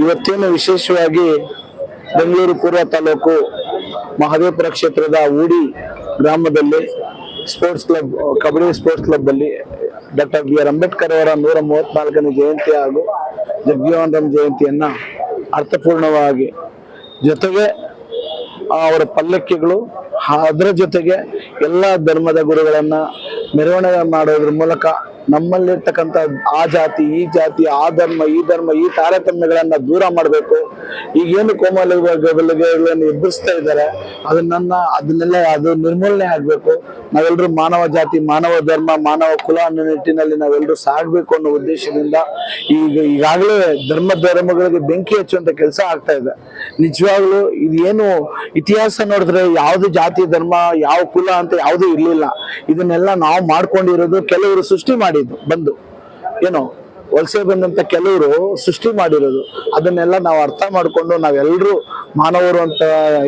ಇವತ್ತೇನು ವಿಶೇಷವಾಗಿ ಬೆಂಗಳೂರು ಪೂರ್ವ ತಾಲೂಕು ಮಹದೇವಪುರ ಕ್ಷೇತ್ರದ ಊಡಿ ಗ್ರಾಮದಲ್ಲಿ sports club, kabaddi sports club ಅಲ್ಲಿ ಡಾಕ್ಟರ್ ಬಿ ಆರ್ ಅಂಬೇಡ್ಕರ್ ಅವರ ನೂರ ಮೂವತ್ನಾಲ್ಕನೇ ಜಯಂತಿ ಹಾಗೂ ಜಗಜೀವನ್ ರಾಮ್ ಜಯಂತಿಯನ್ನ ಅರ್ಥಪೂರ್ಣವಾಗಿ ಜೊತೆಗೆ ಅವರ ಪಲ್ಲಕ್ಕಿಗಳು ಅದರ ಜೊತೆಗೆ ಎಲ್ಲ ಧರ್ಮದ ಗುರುಗಳನ್ನ ಮೆರವಣಿಗೆ ಮಾಡೋದ್ರ ಮೂಲಕ ನಮ್ಮಲ್ಲಿರ್ತಕ್ಕಂಥ ಆ ಜಾತಿ, ಈ ಜಾತಿ, ಆ ಧರ್ಮ, ಈ ಧರ್ಮ, ಈ ತಾರತಮ್ಯಗಳನ್ನ ದೂರ ಮಾಡಬೇಕು. ಈಗೇನು ಕೋಮಲಗಳನ್ನು ಎದುರಿಸ್ತಾ ಇದ್ದಾರೆ ಅದನ್ನ ಅದನ್ನೆಲ್ಲ ಅದು ನಿರ್ಮೂಲನೆ ಆಗ್ಬೇಕು. ನಾವೆಲ್ಲರೂ ಮಾನವ ಜಾತಿ, ಮಾನವ ಧರ್ಮ, ಮಾನವ ಕುಲ ಅನ್ನೋ ನಿಟ್ಟಿನಲ್ಲಿ ನಾವೆಲ್ಲರೂ ಸಾಗಬೇಕು ಅನ್ನೋ ಉದ್ದೇಶದಿಂದ ಈಗ, ಈಗಾಗಲೇ ಧರ್ಮ ಧರ್ಮಗಳಿಗೆ ಬೆಂಕಿ ಹಚ್ಚುವಂತ ಕೆಲಸ ಆಗ್ತಾ ಇದೆ. ನಿಜವಾಗ್ಲೂ ಇದೇನು ಇತಿಹಾಸ ನೋಡಿದ್ರೆ ಯಾವ್ದು ಜಾತಿ, ಧರ್ಮ, ಯಾವ ಕುಲ ಅಂತ ಯಾವುದು ಇರ್ಲಿಲ್ಲ. ಇದನ್ನೆಲ್ಲ ನಾವು ಮಾಡ್ಕೊಂಡಿರೋದು ಕೆಲವರು ಸೃಷ್ಟಿ ಮಾಡಿದ್ದು, ಬಂದು. ಏನು, ವಲಸೆ ಬಂದಂತ ಕೆಲವರು ಸೃಷ್ಟಿ ಮಾಡಿರೋದು. ಅದನ್ನೆಲ್ಲ ನಾವು ಅರ್ಥ ಮಾಡಿಕೊಂಡು ನಾವೆಲ್ಲರೂ ಮಾನವರು ಅಂತ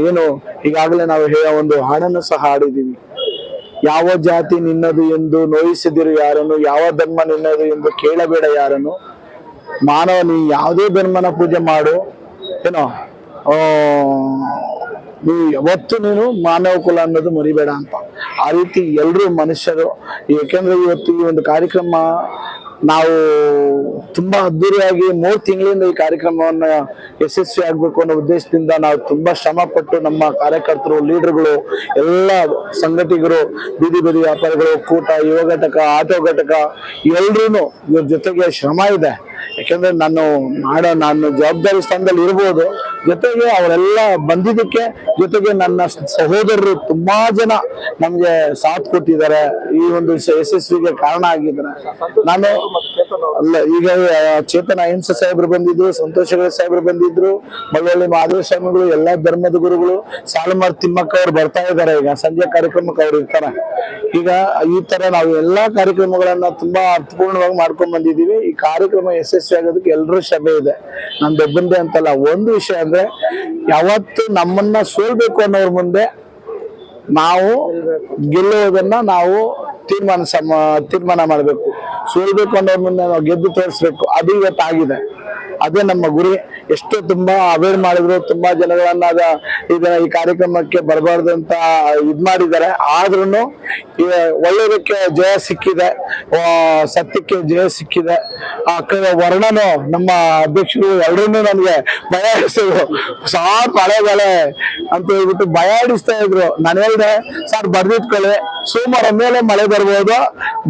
ಏನು ಈಗಾಗಲೇ ನಾವು ಒಂದು ಹಾಡನ್ನು ಸಹ ಹಾಡಿದೀವಿ ಯಾವ ಜಾತಿ ನಿನ್ನದು ಎಂದು ನೋಯಿಸಿದಿರು ಯಾರನ್ನು, ಯಾವ ಧರ್ಮ ನಿನ್ನದು ಎಂದು ಕೇಳಬೇಡ ಯಾರನ್ನು. ಮಾನವ, ನೀ ಯಾವುದೇ ಧರ್ಮನ ಪೂಜೆ ಮಾಡು. ಏನೋ ನೀ ಯಾವತ್ತು ನೀನು ಮಾನವ ಕುಲ ಅನ್ನೋದು ಮರಿಬೇಡ ಅಂತ. ಆ ರೀತಿ ಎಲ್ಲರೂ ಮನುಷ್ಯರು, ಏಕೆಂದ್ರೆ ಇವತ್ತು ಈ ಒಂದು ಕಾರ್ಯಕ್ರಮ ನಾವು ತುಂಬಾ ಅದ್ದೂರಿಯಾಗಿ ಮೂರು ತಿಂಗಳಿಂದ ಈ ಕಾರ್ಯಕ್ರಮವನ್ನ ಯಶಸ್ವಿ ಆಗ್ಬೇಕು ಅನ್ನೋ ಉದ್ದೇಶದಿಂದ ನಾವು ತುಂಬಾ ಶ್ರಮ ಪಟ್ಟು ನಮ್ಮ ಕಾರ್ಯಕರ್ತರು, ಲೀಡರ್ಗಳು, ಎಲ್ಲ ಸಂಘಟಿಗರು, ಬೀದಿ ಬೀದಿ ವ್ಯಾಪಾರಿಗಳು, ಕೂಟ, ಯುವ ಘಟಕ, ಆಟೋ ಘಟಕ ಎಲ್ರೂ ಇವ್ರ ಜೊತೆಗೆ ಶ್ರಮ ಇದೆ. ಯಾಕಂದ್ರೆ ನಾನು ಮಾಡೋ, ನಾನು ಜವಾಬ್ದಾರಿ ಸ್ಥಾನದಲ್ಲಿ ಇರ್ಬೋದು. ಜೊತೆಗೆ ಅವರೆಲ್ಲ ಬಂದಿದ್ದಕ್ಕೆ ಜೊತೆಗೆ ನನ್ನ ಸಹೋದರರು ತುಂಬಾ ಜನ ನಮ್ಗೆ ಸಾಥ್ ಕೊಟ್ಟಿದ್ದಾರೆ. ಈ ಒಂದು ಯಶ- ಯಶಸ್ವಿಗೆ ಕಾರಣ ಆಗಿದ್ದಾರೆ. ನಾನು ಅಲ್ಲ, ಈಗ ಚೇತನ ಅಹಿಂಸ ಸಾಹೇಬ್ರು ಬಂದಿದ್ರು ಸಂತೋಷಗಳ ಸಾಹೇಬ್ರು ಬಂದಿದ್ರು ಮಳವಳ್ಳಿ ಮಹಾದೇವ ಸ್ವಾಮಿಗಳು, ಎಲ್ಲಾ ಧರ್ಮದ ಗುರುಗಳು, ಸಾಲುಮಾರ್ ತಿಮ್ಮಕ್ಕ ಅವ್ರು ಬರ್ತಾ ಇದ್ದಾರೆ ಈಗ, ಸಂಜೆ ಕಾರ್ಯಕ್ರಮಕ್ಕೆ ಅವ್ರು ಇರ್ತಾರೆ. ಈಗ ಈ ತರ ನಾವು ಎಲ್ಲಾ ಕಾರ್ಯಕ್ರಮಗಳನ್ನ ತುಂಬಾ ಅರ್ಥಪೂರ್ಣವಾಗಿ ಮಾಡ್ಕೊಂಡ್ ಬಂದಿದೀವಿ ಈ ಕಾರ್ಯಕ್ರಮ ಯಶಸ್ವಿ ಆಗೋದಕ್ಕೆ ಎಲ್ಲರೂ ಶ್ರಮೆ ಇದೆ. ನಮ್ಮ ಒಬ್ಬಂದೇ ಅಂತಲ್ಲ, ಒಂದು ವಿಷಯ ಅಂದ್ರೆ ಯಾವತ್ತು ನಮ್ಮನ್ನ ಸೋಲ್ಬೇಕು ಅನ್ನೋರ್ ಮುಂದೆ ನಾವು ಗೆಲ್ಲುವುದನ್ನ ನಾವು ತೀರ್ಮಾನ ಸಮ, ತೀರ್ಮಾನ ಮಾಡಬೇಕು. ಸೋಲ್ಬೇಕು ಅನ್ನೋರ್ ಮುಂದೆ ನಾವು ಗೆದ್ದು ತೋರಿಸ್ಬೇಕು. ಅದು ಇವತ್ತು ಆಗಿದೆ ಅದೇ ನಮ್ಮ ಗುರಿ. ಎಷ್ಟು ತುಂಬಾ ಅವೇರ್ ಮಾಡಿದ್ರು, ತುಂಬಾ ಜನಗಳನ್ನ ಈಗ ಈ ಕಾರ್ಯಕ್ರಮಕ್ಕೆ ಬರಬಾರ್ದು ಅಂತ ಇದ್ ಮಾಡಿದ್ದಾರೆ. ಆದ್ರೂ ಒಳ್ಳೇದಕ್ಕೆ ಜಯ ಸಿಕ್ಕಿದೆ. ಸತ್ಯಕ್ಕೆ ಜಯ ಸಿಕ್ಕಿದೆ. ಆ ವರ್ಣನು ನಮ್ಮ ಅಧ್ಯಕ್ಷರು ಎರಡೂ ನನಗೆ ಭಯ ಆಡಿಸಿದ್ರು ಸಾರ್ ಮಳೆ ಬೆಳೆ ಅಂತ ಹೇಳ್ಬಿಟ್ಟು ಭಯ ಆಡಿಸ್ತಾ ಇದ್ರು. ನಾನು ಹೇಳಿದೆ, ಸರ್ ಬರ್ದಿಟ್ಕೊಳ್ಳಿ ಸೋಮವಾರ ಮೇಲೆ ಮಳೆ ಬರ್ಬೋದು.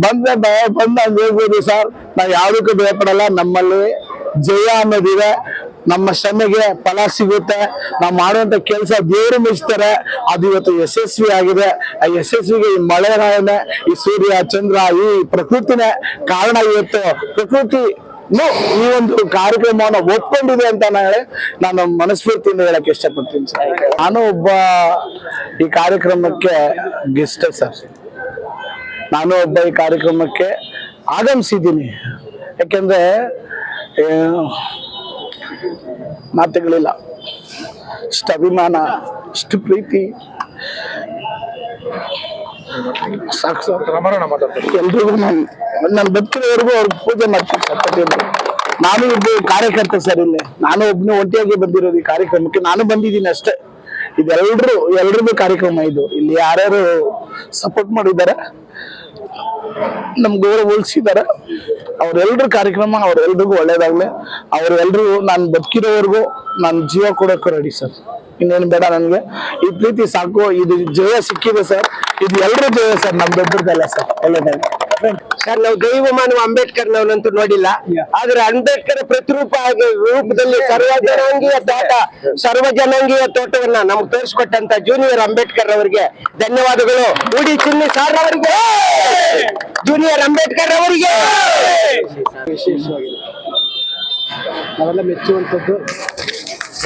ಬಂದ್ರೆ ಬಂದ್ ಹೇಳ್ಬೋದು ಸರ್. ನಾವ್ ಯಾವ್ದಕ್ಕೂ ಭಯಪಡಲ್ಲ, ನಮ್ಮಲ್ಲಿ ಜಯ ಅನ್ನೋದಿದೆ. ನಮ್ಮ ಶ್ರಮೆಗೆ ಫಲ ಸಿಗುತ್ತೆ. ನಾವು ಮಾಡುವಂತ ಕೆಲಸ ದೇವರು ಮೆಚ್ತಾರೆ. ಅದು ಇವತ್ತು ಯಶಸ್ವಿ ಆಗಿದೆ. ಆ ಯಶಸ್ವಿಗೆ ಈ ಮಳೆರಾಯನೇ ಈ ಸೂರ್ಯ, ಚಂದ್ರ, ಈ ಪ್ರಕೃತಿನೇ ಕಾರಣ ಇವತ್ತು. ಪ್ರಕೃತಿ ಈ ಒಂದು ಕಾರ್ಯಕ್ರಮವನ್ನು ಒಪ್ಕೊಂಡಿದೆ ಅಂತ ಹೇಳಿ, ನಾನು ಮನಸ್ಫೂರ್ತಿಯಿಂದ ಹೇಳಕ್ ಇಷ್ಟಪಡ್ತೀನಿ ಸರ್. ನಾನು ಒಬ್ಬ ಈ ಕಾರ್ಯಕ್ರಮಕ್ಕೆ ಗೆಸ್ಟ್ ಸರ್. ನಾನು ಒಬ್ಬ ಈ ಕಾರ್ಯಕ್ರಮಕ್ಕೆ ಆಗಮಿಸಿದ್ದೀನಿ. ಯಾಕೆಂದ್ರೆ ಮಾತುಗಳಿಲ್ಲ. ಇಷ್ಟು ಅಭಿಮಾನ ಇಷ್ಟು ಪ್ರೀತಿ. ಸಾಕು ಎಲ್ರಿಗೂ ನಾನು ನಾನು ಬದುಕಿರೋವರೆಗೂ ಅವ್ರಿಗೆ ಪೂಜೆ ಮಾಡ್ತೀನಿ ಸರ್. ನಾನು ಒಬ್ಬ ಕಾರ್ಯಕರ್ತ ಸರ್ ಇಲ್ಲಿ. ನಾನು ಒಬ್ಬನೇ ಒಂಟಿಯಾಗಿ ಬಂದಿರೋದು ಈ ಕಾರ್ಯಕ್ರಮಕ್ಕೆ. ನಾನು ಬಂದಿದ್ದೀನಿ ಅಷ್ಟೇ. ಇದೆಲ್ಲರೂ ಎಲ್ರಿಗೂ ಕಾರ್ಯಕ್ರಮ ಇದು. ಇಲ್ಲಿ ಯಾರ್ಯಾರು ಸಪೋರ್ಟ್ ಮಾಡಿದ್ದಾರೆ ನಮ್ ಗೌರವ ಉಳಿಸಿದ್ದಾರೆ. ಅವ್ರೆಲ್ರ ಕಾರ್ಯಕ್ರಮ ಅವ್ರೆಲ್ರಿಗೂ ಒಳ್ಳೇದಾಗ್ಲಿ. ಅವ್ರೆಲ್ರು ನಾನು ಬದುಕಿರೋವರೆಗೂ ನಾನು ಜೀವ ಕೊಡೋಕ್ಕೂ ರೆಡಿ ಸರ್. ಇನ್ನೇನು ಬೇಡ ನನಗೆ. ಈ ಪ್ರೀತಿ ಸಾಕು. ಇದು ಜಯ ಸಿಕ್ಕಿದೆ ಸರ್. ಇದು ಎಲ್ಲರೂ ಜಯ ಸರ್ ನಮ್ದೊಬ್ಬರದಲ್ಲ ಸರ್. ಒಳ್ಳೇದಾಗಿ ಸರ್ ನಾವು ದೈವ ಮಾನವ ಅಂಬೇಡ್ಕರ್ ನಾವಂತೂ ನೋಡಿಲ್ಲ. ಆದ್ರೆ ಅಂಬೇಡ್ಕರ್ ಪ್ರತಿರೂಪ ಆಗಿ ರೂಪದಲ್ಲಿ ಸರ್ವ ಜನಾಂಗೀಯ ತೋಟ ಸರ್ವ ಜನಾಂಗೀಯ ತೋಟವನ್ನ ನಮ್ಗೆ ತೋರಿಸ್ಕೊಟ್ಟಂತ ಜೂನಿಯರ್ ಅಂಬೇಡ್ಕರ್ ಅವರಿಗೆ ಧನ್ಯವಾದಗಳು. ಉಡಿ ಚಿನ್ನಿ ಸಾರ್ ಅವರಿಗೆ. ಜೂನಿಯರ್ ಅಂಬೇಡ್ಕರ್ ಅವರಿಗೆ! ವಿಶೇಷವಾಗಿದೆ ನಾವೆಲ್ಲ ಮೆಚ್ಚುವಂಥದ್ದು.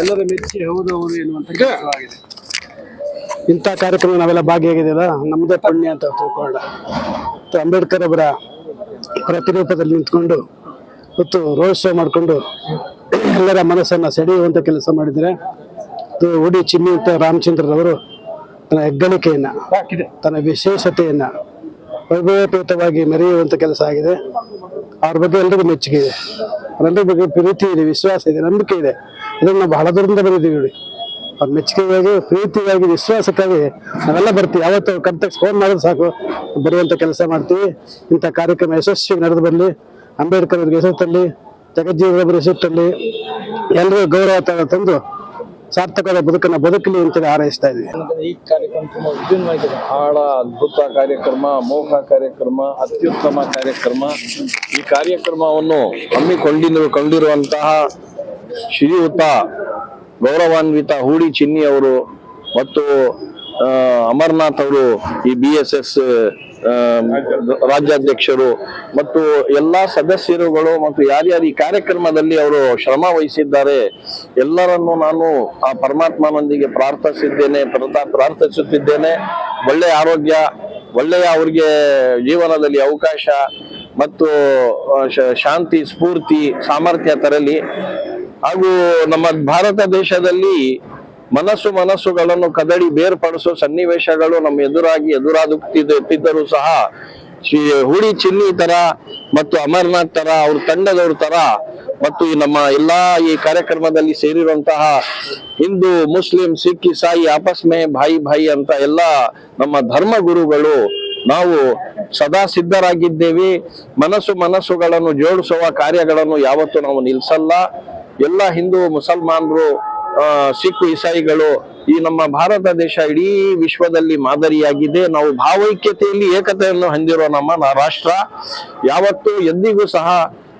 ಎಲ್ಲರೂ ಮೆಚ್ಚಿ ಹೌದು ಹೌದು ಎನ್ನುವಂಥ ಕೆಲಸವಾಗಿದೆ. ಇಂಥ ಕಾರ್ಯಕ್ರಮ ನಾವೆಲ್ಲ ಭಾಗಿಯಾಗಿದೆಯಲ್ಲ? ನಮ್ಮದೇ ಪುಣ್ಯ ಅಂತ ತಿಳ್ಕೊಂಡ. ಅಂಬೇಡ್ಕರ್ ಅವರ ಪ್ರತಿರೂಪದಲ್ಲಿ ನಿಂತ್ಕೊಂಡು ಮತ್ತು ರೋಡ್ ಶೋ ಮಾಡಿಕೊಂಡು ಎಲ್ಲರ ಮನಸ್ಸನ್ನು ಸೆಳೆಯುವಂಥ ಕೆಲಸ ಮಾಡಿದರೆ ಇದು ಉಡಿ ಚಿನ್ನಿ ಅಂತ ರಾಮಚಂದ್ರರವರು ತನ್ನ ಹೆಗ್ಗಳಿಕೆಯನ್ನು ತನ್ನ ವಿಶೇಷತೆಯನ್ನ ವೈಭವಪೇತವಾಗಿ ಮೆರೆಯುವಂಥ ಕೆಲಸ ಆಗಿದೆ. ಅವ್ರ ಬಗ್ಗೆ ಎಲ್ರಿಗೂ ಮೆಚ್ಚುಗೆ ಇದೆ. ಅವರೆಲ್ಲರ ಬಗ್ಗೆ ಪ್ರೀತಿ ಇದೆ, ವಿಶ್ವಾಸ ಇದೆ, ನಂಬಿಕೆ ಇದೆ. ಇದನ್ನು ನಾವು ಬಹಳ ದೂರದಿಂದ ಬಂದಿದ್ದೀವಿ ನೋಡಿ. ಅವ್ರ ಮೆಚ್ಚುಗೆಗಾಗಿ, ಪ್ರೀತಿಗಾಗಿ, ವಿಶ್ವಾಸಕ್ಕಾಗಿ ನಾವೆಲ್ಲ ಬರ್ತೀವಿ. ಯಾವತ್ತು ಕಂತಕ್ಕೆ ಫೋನ್ ಮಾಡಿದ್ರೆ ಸಾಕು. ಬರುವಂತ ಕೆಲಸ ಮಾಡ್ತೀವಿ. ಇಂಥ ಕಾರ್ಯಕ್ರಮ ಯಶಸ್ವಿ ನಡೆದು ಬರಲಿ ಅಂಬೇಡ್ಕರ್ ಅವ್ರಿಗೆ ಹೆಸರು ತರಲಿ ಜಗಜ್ಜೀವರ ಹೆಸರು ತರಲಿ ಎಲ್ಲರೂ ಗೌರವ ತಂದು ಸಾರ್ಥಕವಾದ ಬದುಕನ್ನು ಬದುಕಲಿ ಅಂತೇಳಿ ಹಾರೈಸ್ತಾ ಇದೆ ಈ ಕಾರ್ಯಕ್ರಮ ವಿಭಿನ್ನವಾಗಿದೆ. ಬಹಳ ಅದ್ಭುತ ಕಾರ್ಯಕ್ರಮ, ಮೋಹ ಕಾರ್ಯಕ್ರಮ, ಅತ್ಯುತ್ತಮ ಕಾರ್ಯಕ್ರಮ. ಈ ಕಾರ್ಯಕ್ರಮವನ್ನು ಹಮ್ಮಿಕೊಂಡಿರುವ ಕಂಡಿರುವಂತಹ ಶ್ರೀಯುತ, ಗೌರವಾನ್ವಿತ ಹೂಡಿ ಚಿನ್ನಿ ಅವರು ಮತ್ತು ಅಮರ್ನಾಥ್ ಅವರು ಈ ಬಿ ಎಸ್ ಎಸ್ ರಾಜ್ಯಾಧ್ಯಕ್ಷರು ಮತ್ತು ಎಲ್ಲಾ ಸದಸ್ಯರುಗಳು ಮತ್ತು ಯಾರ್ಯಾರು ಈ ಕಾರ್ಯಕ್ರಮದಲ್ಲಿ ಅವರು ಶ್ರಮ ವಹಿಸಿದ್ದಾರೆ, ಎಲ್ಲರನ್ನು ನಾನು ಆ ಪರಮಾತ್ಮನೊಂದಿಗೆ ಪ್ರಾರ್ಥಿಸಿದ್ದೇನೆ ಪ್ರಾರ್ಥಿಸುತ್ತಿದ್ದೇನೆ. ಒಳ್ಳೆಯ ಆರೋಗ್ಯ, ಒಳ್ಳೆಯ ಅವ್ರಿಗೆ ಜೀವನದಲ್ಲಿ ಅವಕಾಶ ಮತ್ತು ಶಾಂತಿ, ಸ್ಫೂರ್ತಿ, ಸಾಮರ್ಥ್ಯ ತರಲಿ. ಹಾಗೂ ನಮ್ಮ ಭಾರತ ದೇಶದಲ್ಲಿ ಮನಸ್ಸು ಮನಸ್ಸುಗಳನ್ನು ಕದಡಿ ಬೇರ್ಪಡಿಸೋ ಸನ್ನಿವೇಶಗಳು ನಮ್ಮ ಎದುರಾಗಿ ಎದುರಾಗುತ್ತಿದ್ದರು ಸಹ ಶ್ರೀ ಹುಡಿ ಚಿನ್ನಿ ತರ ಮತ್ತು ಅಮರ್ನಾಥ್ ತರ, ಅವ್ರ ತಂಡದವ್ರ ತರ ಮತ್ತು ನಮ್ಮ ಎಲ್ಲಾ ಈ ಕಾರ್ಯಕ್ರಮದಲ್ಲಿ ಸೇರಿರುವಂತಹ ಹಿಂದೂ, ಮುಸ್ಲಿಂ, ಸಿಖ್, ಇಸಾಯಿ, ಆಪಸ್ ಮೇ ಭಾಯಿ ಭಾಯಿ ಅಂತ ಎಲ್ಲ ನಮ್ಮ ಧರ್ಮ ಗುರುಗಳು ನಾವು ಸದಾ ಸಿದ್ಧರಾಗಿದ್ದೇವೆ. ಮನಸ್ಸು ಮನಸ್ಸುಗಳನ್ನು ಜೋಡಿಸುವ ಕಾರ್ಯಗಳನ್ನು ಯಾವತ್ತೂ ನಾವು ನಿಲ್ಲಿಸಲ್ಲ ಎಲ್ಲ ಹಿಂದೂ, ಮುಸಲ್ಮಾನರು ಸಿಖ್ ಇಸಾಯಿಗಳು ಈ ನಮ್ಮ ಭಾರತ ದೇಶ ಇಡೀ ವಿಶ್ವದಲ್ಲಿ ಮಾದರಿಯಾಗಿದೆ. ನಾವು ಭಾವೈಕ್ಯತೆಯಲ್ಲಿ ಏಕತೆಯನ್ನು ಹೊಂದಿರೋ ನಮ್ಮ ರಾಷ್ಟ್ರ. ಯಾವತ್ತೂ ಎಂದಿಗೂ ಸಹ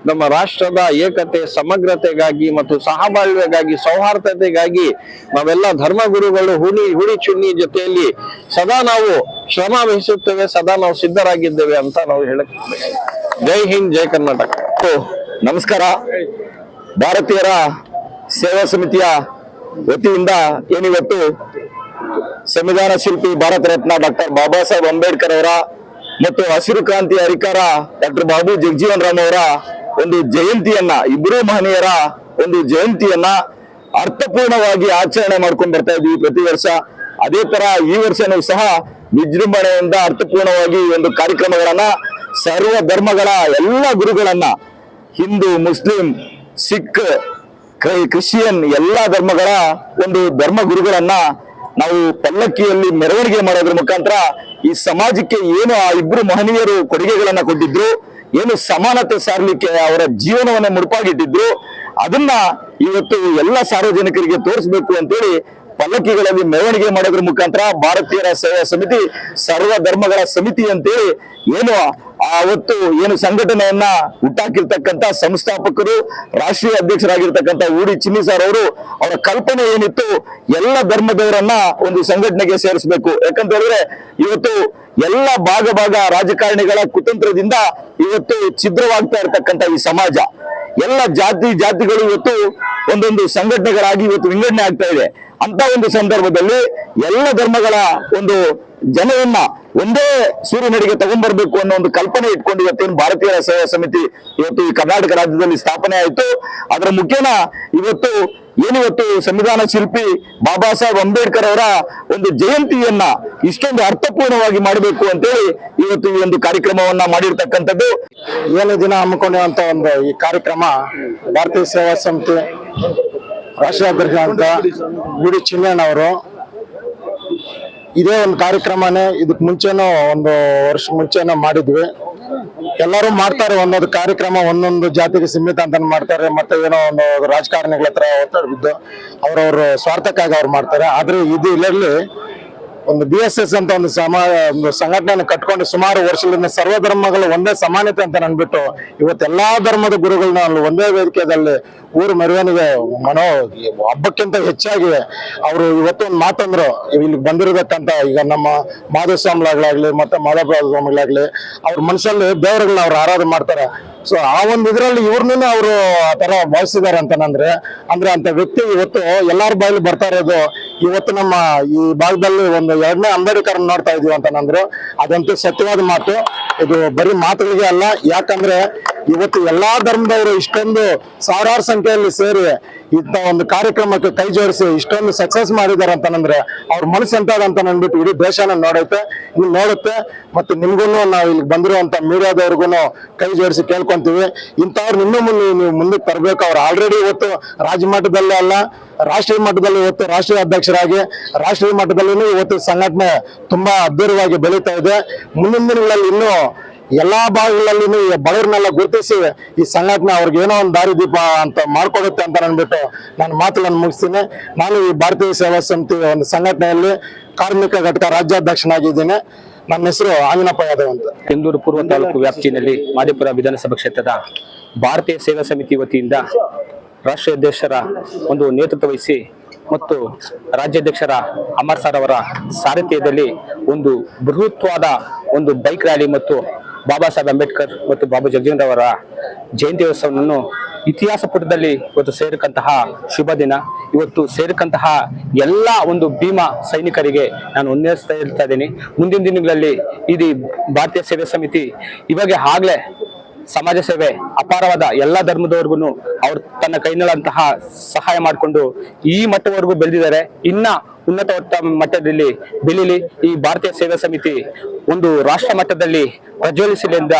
ನಮ್ಮ ರಾಷ್ಟ್ರದ ಏಕತೆ, ಸಮಗ್ರತೆಗಾಗಿ ಮತ್ತು ಸಹಬಾಳ್ವೆಗಾಗಿ, ಸೌಹಾರ್ದತೆಗಾಗಿ ನಾವೆಲ್ಲ ಧರ್ಮಗುರುಗಳು ಹುಣಿ ಹುಳಿ ಚುಣ್ಣಿ ಜೊತೆಯಲ್ಲಿ ಸದಾ ನಾವು ಶ್ರಮ ವಹಿಸುತ್ತೇವೆ, ಸದಾ ನಾವು ಸಿದ್ಧರಾಗಿದ್ದೇವೆ ಅಂತ ನಾವು ಹೇಳಕ್ ಜೈ ಹಿಂದ್, ಜೈ ಕರ್ನಾಟಕ. ನಮಸ್ಕಾರ. ಭಾರತೀಯರ ಸೇವಾ ಸಮಿತಿಯ ವತಿಯಿಂದ ಏನಿವತ್ತು ಸಂವಿಧಾನ ಶಿಲ್ಪಿ ಭಾರತ ರತ್ನ ಡಾಕ್ಟರ್ ಬಾಬಾ ಸಾಹೇಬ್ ಅಂಬೇಡ್ಕರ್ ಅವರ ಮತ್ತು ಹಸಿರು ಕ್ರಾಂತಿ ಹರಿಕಾರ ಡಾಕ್ಟರ್ ಬಾಬು ಜಗಜೀವನ್ ರಾಮ್ ಅವರ ಒಂದು ಜಯಂತಿಯನ್ನ ಇಬ್ಬರು ಮಹನೀಯರ ಒಂದು ಜಯಂತಿಯನ್ನ ಅರ್ಥಪೂರ್ಣವಾಗಿ ಆಚರಣೆ ಮಾಡ್ಕೊಂಡು ಬರ್ತಾ ಇದ್ವಿ ಪ್ರತಿ ವರ್ಷ. ಅದೇ ತರ ಈ ವರ್ಷನೂ ಸಹ ವಿಜೃಂಭಣೆಯಿಂದ ಅರ್ಥಪೂರ್ಣವಾಗಿ ಒಂದು ಕಾರ್ಯಕ್ರಮಗಳನ್ನ ಸರ್ವ ಧರ್ಮಗಳ ಎಲ್ಲ ಗುರುಗಳನ್ನ ಹಿಂದೂ, ಮುಸ್ಲಿಂ, ಸಿಖ್ ಕ್ರಿಶ್ಚಿಯನ್ ಎಲ್ಲಾ ಧರ್ಮಗಳ ಒಂದು ಧರ್ಮ ಗುರುಗಳನ್ನ ನಾವು ಪಲ್ಲಕ್ಕಿಯಲ್ಲಿ ಮೆರವಣಿಗೆ ಮಾಡೋದ್ರ ಮುಖಾಂತರ ಈ ಸಮಾಜಕ್ಕೆ ಏನು ಆ ಇಬ್ರು ಮಹನೀಯರು ಕೊಡುಗೆಗಳನ್ನ ಕೊಟ್ಟಿದ್ರು, ಏನು ಸಮಾನತೆ ಸಾರ್ಲಿಕ್ಕೆ ಅವರ ಜೀವನವನ್ನ ಮುಡುಪಾಗಿಟ್ಟಿದ್ರು, ಅದನ್ನ ಇವತ್ತು ಎಲ್ಲ ಸಾರ್ವಜನಿಕರಿಗೆ ತೋರಿಸ್ಬೇಕು ಅಂತೇಳಿ ಪಲ್ಲಕ್ಕಿಗಳಲ್ಲಿ ಮೆರವಣಿಗೆ ಮಾಡೋದ್ರ ಮುಖಾಂತರ ಭಾರತೀಯರ ಸೇವಾ ಸಮಿತಿ, ಸರ್ವ ಧರ್ಮಗಳ ಸಮಿತಿ ಅಂತೇಳಿ ಏನು ಆವತ್ತು ಏನು ಸಂಘಟನೆಯನ್ನ ಹುಟ್ಟಾಕಿರ್ತಕ್ಕಂತ ಸಂಸ್ಥಾಪಕರು, ರಾಷ್ಟ್ರೀಯ ಅಧ್ಯಕ್ಷರಾಗಿರ್ತಕ್ಕಂಥ ಊಡಿ ಚಿನ್ನಿ ಸರ್ ಅವರು ಅವರ ಕಲ್ಪನೆ ಏನಿತ್ತು, ಎಲ್ಲ ಧರ್ಮದವರನ್ನ ಒಂದು ಸಂಘಟನೆಗೆ ಸೇರಿಸಬೇಕು. ಯಾಕಂತ ಹೇಳಿದ್ರೆ ಇವತ್ತು ಎಲ್ಲ ಭಾಗ ಭಾಗ ರಾಜಕಾರಣಿಗಳ ಕುತಂತ್ರದಿಂದ ಇವತ್ತು ಛಿದ್ರವಾಗ್ತಾ ಇರತಕ್ಕಂತ ಈ ಸಮಾಜ. ಎಲ್ಲ ಜಾತಿ ಜಾತಿಗಳು ಇವತ್ತು ಒಂದೊಂದು ಸಂಘಟನೆಗಳಾಗಿ ಇವತ್ತು ವಿಂಗಡಣೆ ಆಗ್ತಾ ಇದೆ. ಅಂತ ಒಂದು ಸಂದರ್ಭದಲ್ಲಿ ಎಲ್ಲ ಧರ್ಮಗಳ ಒಂದು ಜನವನ್ನ ಒಂದೇ ಸೂರ್ಯನಡಿಗೆ ತಗೊಂಡ್ಬರ್ಬೇಕು ಅನ್ನೋ ಒಂದು ಕಲ್ಪನೆ ಇಟ್ಕೊಂಡು ಇವತ್ತೇನು ಭಾರತೀಯ ಸೇವಾ ಸಮಿತಿ ಇವತ್ತು ಈ ಕರ್ನಾಟಕ ರಾಜ್ಯದಲ್ಲಿ ಸ್ಥಾಪನೆ ಆಯಿತು. ಅದರ ಮುಖ್ಯನ ಇವತ್ತು ಏನಿವತ್ತು ಸಂವಿಧಾನ ಶಿಲ್ಪಿ ಬಾಬಾ ಸಾಹೇಬ್ ಅಂಬೇಡ್ಕರ್ ಅವರ ಒಂದು ಜಯಂತಿಯನ್ನ ಇಷ್ಟೊಂದು ಅರ್ಥಪೂರ್ಣವಾಗಿ ಮಾಡಬೇಕು ಅಂತೇಳಿ ಇವತ್ತು ಈ ಒಂದು ಕಾರ್ಯಕ್ರಮವನ್ನ ಮಾಡಿರ್ತಕ್ಕಂಥದ್ದು. ಏಳು ದಿನ ಹಮ್ಮಿಕೊಂಡಿರುವಂತ ಒಂದು ಈ ಕಾರ್ಯಕ್ರಮ ಭಾರತೀಯ ಸೇವಾ ಸಮಿತಿ ರಾಷ್ಟ್ರೀಯ ಅಧ್ಯಕ್ಷ ಅಂತ ಗುಡಿ ಚಿನ್ನಣ್ಣ ಅವರು. ಇದೇ ಒಂದು ಕಾರ್ಯಕ್ರಮನೇ ಇದಕ್ಕೆ ಮುಂಚೆನೂ ಒಂದು ವರ್ಷ ಮುಂಚೆನೂ ಮಾಡಿದ್ವಿ. ಎಲ್ಲರೂ ಮಾಡ್ತಾರೆ, ಒಂದೊಂದು ಕಾರ್ಯಕ್ರಮ, ಒಂದೊಂದು ಜಾತಿಗೆ ಸೀಮಿತ ಅಂತ ಮಾಡ್ತಾರೆ, ಮತ್ತೆ ಏನೋ ಒಂದು ರಾಜಕಾರಣಿಗಳ ಹತ್ರ ಒತ್ತಡ ಬಿದ್ದು ಅವ್ರವ್ರ ಸ್ವಾರ್ಥಕ್ಕಾಗಿ ಅವ್ರು ಮಾಡ್ತಾರೆ. ಆದ್ರೆ ಇದು ಇಲ್ಲರಲ್ಲಿ ಒಂದು ಬಿ ಎಸ್ ಎಸ್ ಅಂತ ಒಂದು ಸಮ ಒಂದು ಸಂಘಟನೆಯನ್ನು ಕಟ್ಕೊಂಡು ಸುಮಾರು ವರ್ಷಗಳಿಂದ ಸರ್ವಧರ್ಮಗಳು ಒಂದೇ ಸಮಾನತೆ ಅಂತ ನನ್ಬಿಟ್ಟು ಇವತ್ತು ಎಲ್ಲಾ ಧರ್ಮದ ಗುರುಗಳನ್ನ ಅಲ್ಲಿ ಒಂದೇ ವೇದಿಕೆಯಲ್ಲಿ ಊರು ಮೆರವಣಿಗೆ ಮನೋ ಹಬ್ಬಕ್ಕಿಂತ ಹೆಚ್ಚಾಗಿ ಅವರು ಇವತ್ತು ಒಂದು ಮಾತಂದ್ರು ಇಲ್ಲಿ ಬಂದಿರತಕ್ಕಂತ ಈಗ ನಮ್ಮ ಮಾಧವ ಸ್ವಾಮಿಗಳಾಗ್ಲಿ, ಮತ್ತೆ ಮಾಧವ ಸ್ವಾಮಿಗಳಾಗ್ಲಿ, ಅವ್ರ ಮನಸ್ಸಲ್ಲಿ ದೇವರುಗಳನ್ನ ಅವ್ರು ಆರಾಧನೆ ಮಾಡ್ತಾರೆ. ಸೊ ಆ ಒಂದು ಇದರಲ್ಲಿ ಇವ್ರನ್ನೂ ಅವರು ಆ ತರ ಭಾವಿಸಿದ್ದಾರೆ ಅಂತಂದ್ರೆ ಅಂದ್ರೆ ಅಂತ ವ್ಯಕ್ತಿ ಇವತ್ತು ಎಲ್ಲಾರ ಬಾಯಲ್ಲಿ ಬರ್ತಾ ಇರೋದು, ಇವತ್ತು ನಮ್ಮ ಈ ಭಾಗದಲ್ಲಿ ಒಂದು ಎರಡನೇ ಅಂಬೇಡ್ಕರ್ ನೋಡ್ತಾ ಇದೀವಿ ಅಂತಂದ್ರು ಅದಂತೂ ಸತ್ಯವಾದ ಮಾತು. ಇದು ಬರೀ ಮಾತುಗಳಿಗೆ ಅಲ್ಲ, ಯಾಕಂದ್ರೆ ಇವತ್ತು ಎಲ್ಲಾ ಧರ್ಮದವರು ಇಷ್ಟೊಂದು ಸಾವಿರಾರು ಸಂಖ್ಯೆಯಲ್ಲಿ ಸೇರಿ ಇಂಥ ಒಂದು ಕಾರ್ಯಕ್ರಮಕ್ಕೆ ಕೈ ಜೋಡಿಸಿ ಇಷ್ಟೊಂದು ಸಕ್ಸಸ್ ಮಾಡಿದ್ದಾರೆ ಅಂತಂದ್ರೆ ಅವ್ರ ಮನಸ್ಸು ಎಂತದಂತ ಅಂದ್ಬಿಟ್ಟು ಇಡೀ ದೇಶನ ನೋಡೈತೆ. ಇನ್ನು ನೋಡುತ್ತೆ ಮತ್ತೆ ನಿಮ್ಗೂ ನಾವು ಇಲ್ಲಿ ಬಂದಿರುವಂತ ಮೀಡಿಯಾದವ್ರಿಗೂ ಕೈ ಜೋಡಿಸಿ ಕೇಳ್ಕೊಂತೀವಿ. ಇಂಥವ್ರು ಇನ್ನೂ ಮುಂದೆ ನೀವು ಮುಂದಕ್ಕೆ ತರಬೇಕು. ಅವ್ರು ಆಲ್ರೆಡಿ ಇವತ್ತು ರಾಜ್ಯ ಮಟ್ಟದಲ್ಲೇ ಅಲ್ಲ, ರಾಷ್ಟ್ರೀಯ ಮಟ್ಟದಲ್ಲಿ ಇವತ್ತು ರಾಷ್ಟ್ರೀಯ ಅಧ್ಯಕ್ಷರಾಗಿ, ರಾಷ್ಟ್ರೀಯ ಮಟ್ಟದಲ್ಲೂ ಇವತ್ತು ಸಂಘಟನೆ ತುಂಬಾ ಅದ್ಭುತವಾಗಿ ಬೆಳೀತಾ ಇದೆ. ಮುಂದಿನ ದಿನಗಳಲ್ಲಿ ಇನ್ನೂ ಎಲ್ಲಾ ಭಾಗಗಳಲ್ಲಿ ಬಡವರನ್ನೆಲ್ಲ ಗುರುತಿಸಿ ಈ ಸಂಘಟನೆ ಅವ್ರಿಗೆ ಏನೋ ಒಂದು ದಾರಿದೀಪ ಅಂತ ಮಾಡ್ಕೊಡುತ್ತೆ ಅಂತ ಅಂದ್ಬಿಟ್ಟು ನಾನು ಮಾತುಗಳನ್ನು ಮುಗಿಸ್ತೀನಿ. ನಾನು ಈ ಭಾರತೀಯ ಸೇವಾ ಸಮಿತಿ ಒಂದು ಸಂಘಟನೆಯಲ್ಲಿ ಕಾರ್ಮಿಕ ಘಟಕ ರಾಜ್ಯಾಧ್ಯಕ್ಷನಾಗಿದ್ದೀನಿ. ನನ್ನ ಹೆಸರು ಆಂಜನಪ್ಪ ಯಾದವ್ ಅಂತ. ಬೆಂಗಳೂರು ಪೂರ್ವ ತಾಲೂಕು ವ್ಯಾಪ್ತಿಯಲ್ಲಿ ಮಾದೇಪುರ ವಿಧಾನಸಭಾ ಕ್ಷೇತ್ರದ ಭಾರತೀಯ ಸೇವಾ ಸಮಿತಿ ವತಿಯಿಂದ ರಾಷ್ಟ್ರೀಯ ಅಧ್ಯಕ್ಷರ ಒಂದು ನೇತೃತ್ವ ವಹಿಸಿ ಮತ್ತು ರಾಜ್ಯಾಧ್ಯಕ್ಷರ ಅಮರ್ ಸರ್ ಅವರ ಸಾರಥ್ಯದಲ್ಲಿ ಒಂದು ಬೃಹತ್ವಾದ ಒಂದು ಬೈಕ್ ರ್ಯಾಲಿ ಮತ್ತು ಬಾಬಾ ಸಾಹೇಬ್ ಅಂಬೇಡ್ಕರ್ ಮತ್ತು ಬಾಬಾ ಜಗಜೀವನ್ ಅವರ ಜಯಂತ್ಯೋತ್ಸವವನ್ನು ಇತಿಹಾಸ ಪುಟದಲ್ಲಿ ಇವತ್ತು ಸೇರಕ್ಕಂತಹ ಶುಭ ದಿನ. ಇವತ್ತು ಸೇರಕ್ಕಂತಹ ಎಲ್ಲ ಒಂದು ಭೀಮಾ ಸೈನಿಕರಿಗೆ ನಾನು ಉನ್ನಯಿಸ್ತಾ ಇರ್ತಾ ಇದ್ದೀನಿ. ಮುಂದಿನ ದಿನಗಳಲ್ಲಿ ಇದು ಭಾರತೀಯ ಸೇವೆ ಸಮಿತಿ ಇವಾಗ ಆಗ್ಲೇ ಸಮಾಜ ಸೇವೆ ಅಪಾರವಾದ ಎಲ್ಲ ಧರ್ಮದವರೆಗೂ ಅವ್ರು ತನ್ನ ಕೈನಲ್ಲಂತಹ ಸಹಾಯ ಮಾಡಿಕೊಂಡು ಈ ಮಟ್ಟವರೆಗೂ ಬೆಳೆದಿದ್ದಾರೆ. ಇನ್ನ ಉನ್ನತ ಮಟ್ಟ- ಮಟ್ಟದಲ್ಲಿ ಬೆಳೀಲಿ ಈ ಭಾರತೀಯ ಸೇವಾ ಸಮಿತಿ ಒಂದು ರಾಷ್ಟ್ರ ಮಟ್ಟದಲ್ಲಿ ಪ್ರಜ್ವಲಿಸಲಿ ಅಂತ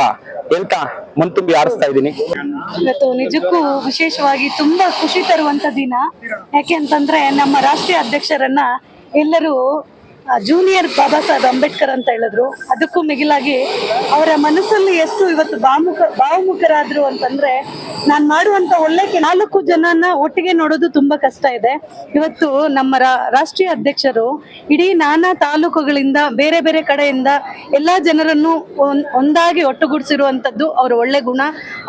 ಹೇಳ್ತಾ ಮನ್ತುಂಬಿ ಆರಿಸ್ತಾ ಇದ್ದೀನಿ. ಇವತ್ತು ನಿಜಕ್ಕೂ ವಿಶೇಷವಾಗಿ ತುಂಬಾ ಖುಷಿ ತರುವಂತ ದಿನ. ಯಾಕೆ ಅಂತಂದ್ರೆ ನಮ್ಮ ರಾಷ್ಟ್ರೀಯ ಅಧ್ಯಕ್ಷರನ್ನ ಎಲ್ಲರೂ ಜೂನಿಯರ್ ಬಾಬಾ ಸಾಹೇಬ್ ಅಂಬೇಡ್ಕರ್ ಅಂತ ಹೇಳಿದ್ರು. ಅದಕ್ಕೂ ಮಿಗಿಲಾಗಿ ಅವರ ಮನಸ್ಸಲ್ಲಿ ಎಷ್ಟು ಇವತ್ತು ಬಾಮುಖ ಬಾವುಮುಖರಾದ್ರು ಅಂತಂದ್ರೆ ನಾನ್ ಮಾಡುವಂತ ಒಳ್ಳೆ ನಾಲ್ಕು ಜನನ ಒಟ್ಟಿಗೆ ನೋಡೋದು ತುಂಬಾ ಕಷ್ಟ ಇದೆ. ಇವತ್ತು ನಮ್ಮ ರಾಷ್ಟ್ರೀಯ ಅಧ್ಯಕ್ಷರು ಇಡೀ ನಾನಾ ತಾಲೂಕುಗಳಿಂದ, ಬೇರೆ ಬೇರೆ ಕಡೆಯಿಂದ ಎಲ್ಲಾ ಜನರನ್ನು ಒಂದ್- ಒಂದಾಗಿ ಒಟ್ಟುಗೂಡಿಸಿರುವಂತದ್ದು ಅವರ ಒಳ್ಳೆ ಗುಣ,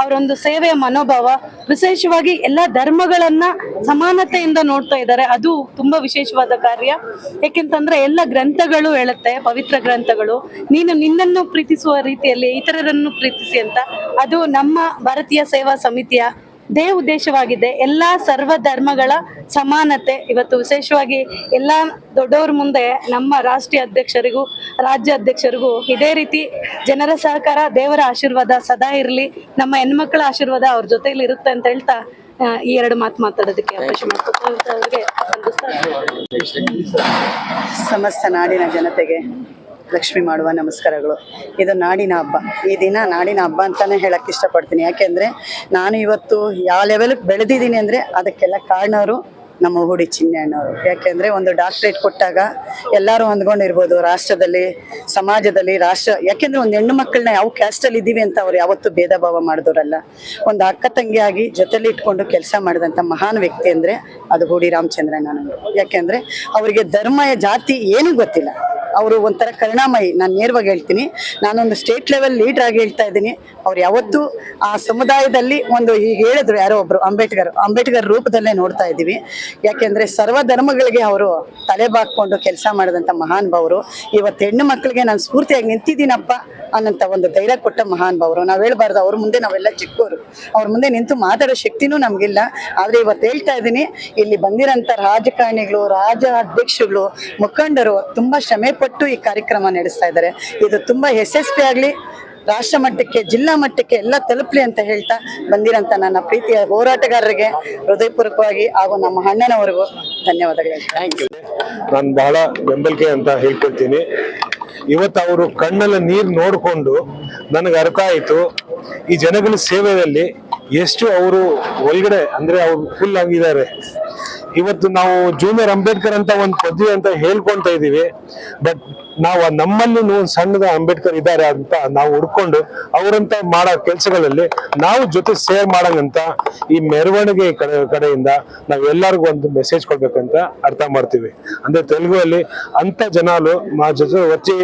ಅವರೊಂದು ಸೇವೆಯ ಮನೋಭಾವ, ವಿಶೇಷವಾಗಿ ಎಲ್ಲಾ ಧರ್ಮಗಳನ್ನ ಸಮಾನತೆಯಿಂದ ನೋಡ್ತಾ ಇದ್ದಾರೆ. ಅದು ತುಂಬಾ ವಿಶೇಷವಾದ ಕಾರ್ಯ. ಯಾಕೆಂತಂದ್ರೆ ಎಲ್ಲ ಗ್ರಂಥಗಳು ಹೇಳುತ್ತೆ, ಪವಿತ್ರ ಗ್ರಂಥಗಳು. ನೀನು ನಿನ್ನನ್ನು ಪ್ರೀತಿಸುವ ರೀತಿಯಲ್ಲಿ ಇತರರನ್ನು ಪ್ರೀತಿಸಿ ಅಂತ. ಅದು ನಮ್ಮ ಭಾರತೀಯ ಸೇವಾ ಸಮಿತಿಯ ದೇ ಉದ್ದೇಶವಾಗಿದೆ. ಎಲ್ಲ ಸರ್ವ ಧರ್ಮಗಳ ಸಮಾನತೆ ಇವತ್ತು ವಿಶೇಷವಾಗಿ ಎಲ್ಲ ದೊಡ್ಡವ್ರ ಮುಂದೆ ನಮ್ಮ ರಾಷ್ಟ್ರೀಯ ಅಧ್ಯಕ್ಷರಿಗೂ ರಾಜ್ಯ ಅಧ್ಯಕ್ಷರಿಗೂ ಇದೇ ರೀತಿ ಜನರ ಸಹಕಾರ ದೇವರ ಆಶೀರ್ವಾದ ಸದಾ ಇರಲಿ. ನಮ್ಮ ಹೆಣ್ಮಕ್ಳ ಆಶೀರ್ವಾದ ಅವ್ರ ಜೊತೆಯಲ್ಲಿ ಇರುತ್ತೆ ಅಂತ ಹೇಳ್ತಾ ಈ ಎರಡು ಮಾತು ಮಾತಾಡೋದಕ್ಕೆ ಅವಕಾಶ ವಂದಿಸ್ತಾ ಸಮಸ್ತ ನಾಡಿನ ಜನತೆಗೆ ಲಕ್ಷ್ಮಿ ಮಾಡುವ ನಮಸ್ಕಾರಗಳು. ಇದು ನಾಡಿನ ಹಬ್ಬ. ಈ ದಿನ ನಾಡಿನ ಹಬ್ಬ ಅಂತಾನೆ ಹೇಳಕ್ ಇಷ್ಟಪಡ್ತೀನಿ. ಯಾಕೆಂದ್ರೆ ನಾನು ಇವತ್ತು ಯಾವ ಲೆವೆಲ್ಗೆ ಬೆಳೆದಿದ್ದೀನಿ ಅಂದ್ರೆ ಅದಕ್ಕೆಲ್ಲ ಕಾರಣವರು ನಮ್ಮ ಹುಡಿ ಚಿನ್ನಣ್ಣವರು. ಯಾಕೆಂದ್ರೆ ಒಂದು ಡಾಕ್ಟ್ರೇಟ್ ಕೊಟ್ಟಾಗ ಎಲ್ಲರೂ ಹೊಂದ್ಕೊಂಡಿರ್ಬೋದು ರಾಷ್ಟ್ರದಲ್ಲಿ, ಸಮಾಜದಲ್ಲಿ, ರಾಷ್ಟ್ರ, ಯಾಕೆಂದ್ರೆ ಒಂದು ಹೆಣ್ಣು ಮಕ್ಕಳನ್ನ ಯಾವ ಕ್ಯಾಸ್ಟಲ್ಲಿ ಇದ್ದೀವಿ ಅಂತ ಅವ್ರು ಯಾವತ್ತೂ ಭೇದ ಭಾವ ಮಾಡಿದವರಲ್ಲ. ಒಂದು ಅಕ್ಕ ತಂಗಿಯಾಗಿ ಜೊತೆಲಿ ಇಟ್ಕೊಂಡು ಕೆಲಸ ಮಾಡಿದಂಥ ಮಹಾನ್ ವ್ಯಕ್ತಿ ಅಂದ್ರೆ ಅದು ಹುಡಿ ರಾಮಚಂದ್ರಣ್ಣನವರು ಯಾಕೆಂದ್ರೆ ಅವರಿಗೆ ಧರ್ಮ, ಜಾತಿ ಏನೂ ಗೊತ್ತಿಲ್ಲ. ಅವರು ಒಂಥರ ಕರುಣಾಮಯಿ. ನಾನು ನೇರವಾಗಿ ಹೇಳ್ತೀನಿ. ನಾನೊಂದು ಸ್ಟೇಟ್ ಲೆವೆಲ್ ಲೀಡರ್ ಆಗಿ ಹೇಳ್ತಾ ಇದ್ದೀನಿ. ಅವ್ರು ಯಾವತ್ತೂ ಆ ಸಮುದಾಯದಲ್ಲಿ ಒಂದು ಈಗ ಹೇಳಿದ್ರು ಯಾರೋ ಒಬ್ರು, ಅಂಬೇಡ್ಕರ್. ಅಂಬೇಡ್ಕರ್ ರೂಪದಲ್ಲೇ ನೋಡ್ತಾ ಇದ್ದೀವಿ. ಯಾಕೆಂದ್ರೆ ಸರ್ವ ಧರ್ಮಗಳಿಗೆ ಅವರು ತಲೆ ಬಾಕೊಂಡು ಕೆಲಸ ಮಾಡಿದಂಥ ಮಹಾನ್ ಭಾವರು ಇವತ್ತು ಹೆಣ್ಣು ಮಕ್ಕಳಿಗೆ ನಾನು ಸ್ಫೂರ್ತಿಯಾಗಿ ನಿಂತಿದ್ದೀನಪ್ಪ ಅನ್ನಂತ ಒಂದು ಧೈರ್ಯ ಕೊಟ್ಟ ಮಹಾನ್ ಭಾವರು ನಾವು ಹೇಳ್ಬಾರ್ದು, ಅವ್ರ ಮುಂದೆ ನಾವೆಲ್ಲ ಚಿಕ್ಕವರು ಅವ್ರ ಮುಂದೆ ನಿಂತು ಮಾತಾಡೋ ಶಕ್ತಿನೂ ನಮಗಿಲ್ಲ. ಆದರೆ ಇವತ್ತು ಹೇಳ್ತಾ ಇದ್ದೀನಿ, ಇಲ್ಲಿ ಬಂದಿರೋಂಥ ರಾಜಕಾರಣಿಗಳು ರಾಜ ಅಧ್ಯಕ್ಷಗಳು ಮುಖಂಡರು ತುಂಬ ಶ್ರಮೆ ಪಟ್ಟು ಈ ಕಾರ್ಯಕ್ರಮ ನಡೆಸ್ತಾ ಇದ್ದಾರೆ. ಇದು ತುಂಬಾ ಯಶಸ್ವಿ ಆಗಲಿ. ರಾಷ್ಟ್ರ ಮಟ್ಟಕ್ಕೆ, ಜಿಲ್ಲಾ ಮಟ್ಟಕ್ಕೆ ಎಲ್ಲ ತಲುಪಲಿ ಅಂತ ಹೇಳ್ತಾ ಬಂದಿರಂತ ನನ್ನ ಪ್ರೀತಿಯ ಹೋರಾಟಗಾರರಿಗೆ ಹೃದಯಪೂರ್ವಕವಾಗಿ ಹಾಗೂ ನಮ್ಮ ಅಣ್ಣನವರೆಗೂ ಧನ್ಯವಾದಗಳು. ಥ್ಯಾಂಕ್ ಯು ನಾನು ಬಹಳ ಬೆಂಬಲಿಕೆ ಅಂತ ಹೇಳ್ಕೊಳ್ತೀನಿ. ಇವತ್ತು ಅವರು ಕಣ್ಣಲ್ಲಿ ನೀರು ನೋಡಿಕೊಂಡು ನನಗೆ ಅರ್ಥ ಆಯಿತು, ಈ ಜನಗಳ ಸೇವೆಯಲ್ಲಿ ಎಷ್ಟು ಅವರು ಒಳಗಡೆ, ಅಂದರೆ ಅವರು ಫುಲ್ ಆಗಿದ್ದಾರೆ. ಇವತ್ತು ನಾವು ಜೂನಿಯರ್ ಅಂಬೇಡ್ಕರ್ ಅಂತ ಒಂದು ಪದವಿ ಅಂತ ಹೇಳ್ಕೊಂತ ಇದೀವಿ. ಬಟ್ ನಾವು ನಮ್ಮಲ್ಲಿ ಒಂದು ಸಣ್ಣದ ಅಂಬೇಡ್ಕರ್ ಇದ್ದಾರೆ ಅಂತ ನಾವು ಹುಡ್ಕೊಂಡು ಅವರಂತ ಮಾಡೋ ಕೆಲಸಗಳಲ್ಲಿ ನಾವು ಜೊತೆ ಸೇರ್ ಮಾಡಂಗಂತ ಈ ಮೆರವಣಿಗೆ ಕಡೆ ಕಡೆಯಿಂದ ನಾವು ಎಲ್ಲರಿಗೂ ಒಂದು ಮೆಸೇಜ್ ಕೊಡ್ಬೇಕಂತ ಅರ್ಥ ಮಾಡ್ತೀವಿ. ಅಂದ್ರೆ ತೆಲುಗುವಲ್ಲಿ ಅಂತ ಜನಾಲು మా జೊತೆ వచ్చి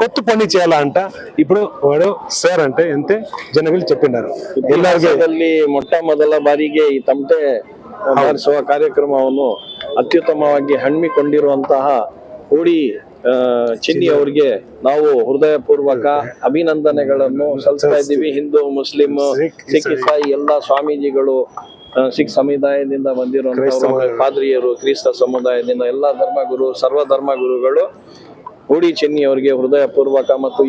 ಕೊತ್ತು ಪಣಿ పని ಅಂತ ಇಬ್ರು ಅವರು సార్ ಅಂತೆ అంతే ಜನಗಳು చెప్పిండారు ಎಲ್ಲರಿಗೂ ಮೊಟ್ಟ ಮೊದಲ ಬಾರಿಗೆ ಈ ತಮಟೆ ಮಾಡಿಸುವ ಕಾರ್ಯಕ್ರಮವನ್ನು ಅತ್ಯುತ್ತಮವಾಗಿ ಹಮ್ಮಿಕೊಂಡಿರುವಂತಹ ಹೂಡಿ ಆ, ಚಿನ್ನಿ ಅವರಿಗೆ ನಾವು ಹೃದಯಪೂರ್ವಕ ಅಭಿನಂದನೆಗಳನ್ನು ಸಲ್ಲಿಸ್ತಾ ಇದ್ದೀವಿ. ಹಿಂದೂ ಮುಸ್ಲಿಂ ಸಿಖ್, ಇಸಾಯಿ. ಎಲ್ಲ ಸ್ವಾಮೀಜಿಗಳು ಸಿಖ್ ಸಮುದಾಯದಿಂದ ಬಂದಿರುವಂತಹ ಪಾದ್ರಿಯರು ಕ್ರಿಸ್ತ ಸಮುದಾಯದಿಂದ ಎಲ್ಲ ಧರ್ಮಗುರು ಸರ್ವ ಧರ್ಮ ಗುರುಗಳು ಹೂಡಿ ಚೆನ್ನಿ ಅವರಿಗೆ ಹೃದಯಪೂರ್ವಕ ಮತ್ತು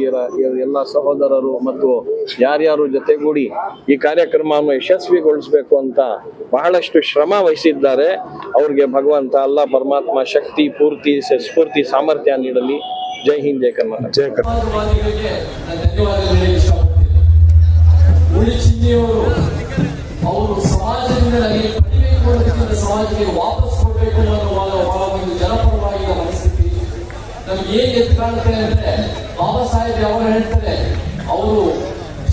ಎಲ್ಲ ಸಹೋದರರು ಮತ್ತು ಯಾರ್ಯಾರು ಜೊತೆಗೂಡಿ ಈ ಕಾರ್ಯಕ್ರಮವನ್ನು ಯಶಸ್ವಿಗೊಳಿಸಬೇಕು ಅಂತ ಬಹಳಷ್ಟು ಶ್ರಮ ವಹಿಸಿದ್ದಾರೆ. ಅವ್ರಿಗೆ ಭಗವಂತ ಅಲ್ಲ ಪರಮಾತ್ಮ ಶಕ್ತಿ ಪೂರ್ತಿ ಸ್ಫೂರ್ತಿ ಸಾಮರ್ಥ್ಯ ನೀಡಲಿ. ಜೈ ಹಿಂದ್ ಜೈ ಕರ್ನಾಟಕ. ಜಯ ಕರ್ನಾಟಕ. ಸಮಾಜಕ್ಕೆ ವಾಪಸ್ ಕೊಡಬೇಕು ಅನ್ನೋ ಜನಪರವಾಗಿ ನಮ್ಗೆ ಹೇಗೆ ಎದ್ದು ಕಾಣುತ್ತೆ ಅಂದ್ರೆ ಬಾಬಾ ಸಾಹೇಬ್ ಯಾವಾಗ ಹೇಳ್ತಾರೆ, ಅವರು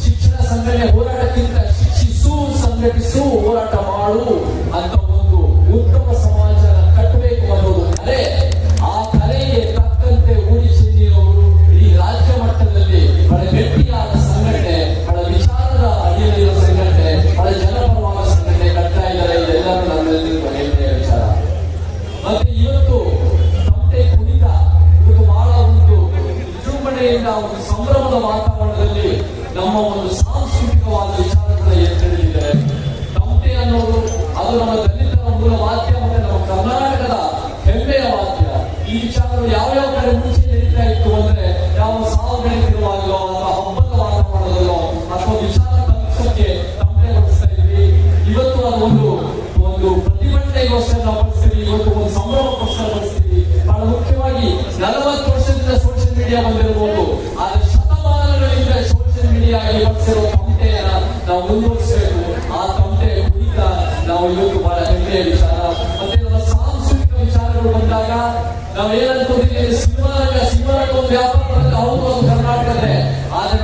ಶಿಕ್ಷಣ ಸಂಘಟನೆ ಹೋರಾಟಕ್ಕಿಂತ ಶಿಕ್ಷಿಸು, ಸಂಘಟಿಸು, ಹೋರಾಟ ಮಾಡು. ಒಂದು ಸಾಂಸ್ಕೃತಿಕವಾದ ವಿಚಾರಗಳನ್ನ ಎತ್ತಿಡಿದ್ದಾರೆ ತಮಟೆ ಅನ್ನೋದು ಅದು ನಮ್ಮ ದಲಿತರ ಮೂಲ ವಾದ್ಯ